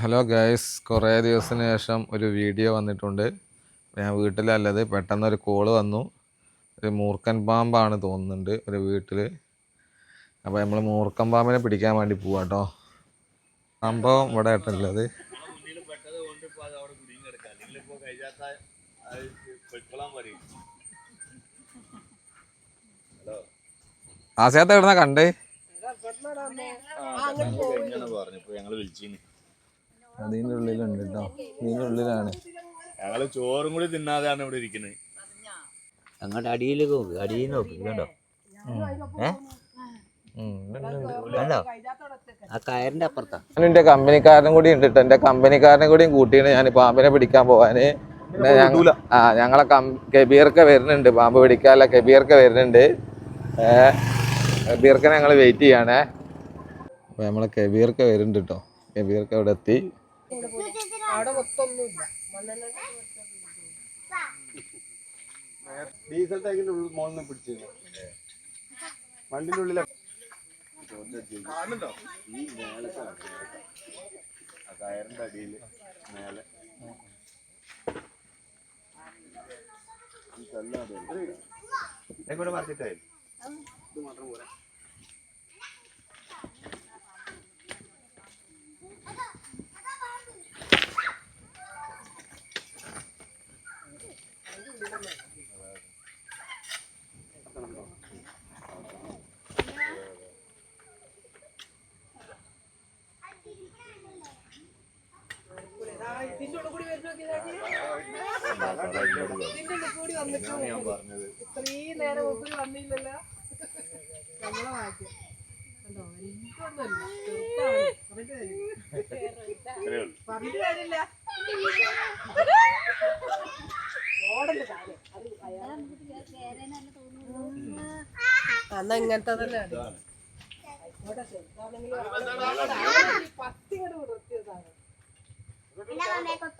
Hello guys കുറേ ദിവസത്തിന് ശേഷം ഒരു വീഡിയോ വന്നിട്ടുണ്ട്. ഞാൻ വീട്ടിലല്ലത് പെട്ടെന്നൊരു കോൾ വന്നു. ഒരു മൂർക്കൻ പാമ്പാണ് തോന്നുന്നുണ്ട് ഒരു വീട്ടിൽ അപ്പോൾ നമ്മൾ മൂർക്കൻ പാമ്പിനെ പിടിക്കാൻ വേണ്ടി പോവാം കേട്ടോ സംഭവം ഇവിടെ ഇട്ടുള്ളത് ആസിയാത്ത എവിടുന്ന കണ്ടേ? പറഞ്ഞു ഇപ്പൊ ഞങ്ങൾ വിളിച്ചിന്. അതിന്റെ ഉള്ളിലുണ്ട് കേട്ടോ ഇതിന്റെ ഉള്ളിലാണ്. ഞങ്ങൾ ചോറും കൂടി തിന്നാതെയാണ് ഇവിടെ ഇരിക്കുന്നത് അങ്ങോട്ട് അടിയിലേക്ക് നോക്ക് അടിയിൽ നോക്ക് കേട്ടോ എന്റെ. കണ്ടോ? ആ കയറിന്റെ അപ്പുറത്താ. ഞാൻ എന്റെ കമ്പനിക്കാരനും കൂടി ഉണ്ട് കേട്ടോ എന്റെ കമ്പനിക്കാരനെ കൂടിയും കൂട്ടിയാണ് ഞാൻ പാമ്പിനെ പിടിക്കാൻ പോവാന്. പിന്നെ ആ ഞങ്ങളെ കബീർക്ക വരുന്നുണ്ട്. പാമ്പ് പിടിക്കാല്ല കബീർക്ക് വരുന്നുണ്ട്. കബീർക്കനെ ഞങ്ങൾ ഞങ്ങൾ വെയിറ്റ് ചെയ്യണേ നമ്മളെ കബീർക്ക് വരുന്നുണ്ട് കേട്ടോ കബീർക്ക് അവിടെ എത്തി. അവിടെ മൊത്തമൊന്നുമില്ല. മണ്ണെണ്ണ ഡീസൽ ടാങ്കിന്റെ ഉള്ളിൽ മോളിൽ പിടിച്ചു വണ്ടിന്റെ ഉള്ളിലെ ഈ മേലെ ആ കയറിന്റെ അടിയിൽ മേലെ. എങ്ങോട്ട് മാത്രം ഇതിന്റെ ഉള്ളിൽ കൂടി വരുന്ന ഇതിന്റെ ഉള്ളിൽ കൂടി വന്നിട്ട് ഞാൻ പറഞ്ഞത് കണ്ടോ എന്നാ ഇങ്ങനത്തെ തന്നെ അടി. ആയിക്കോട്ടെ,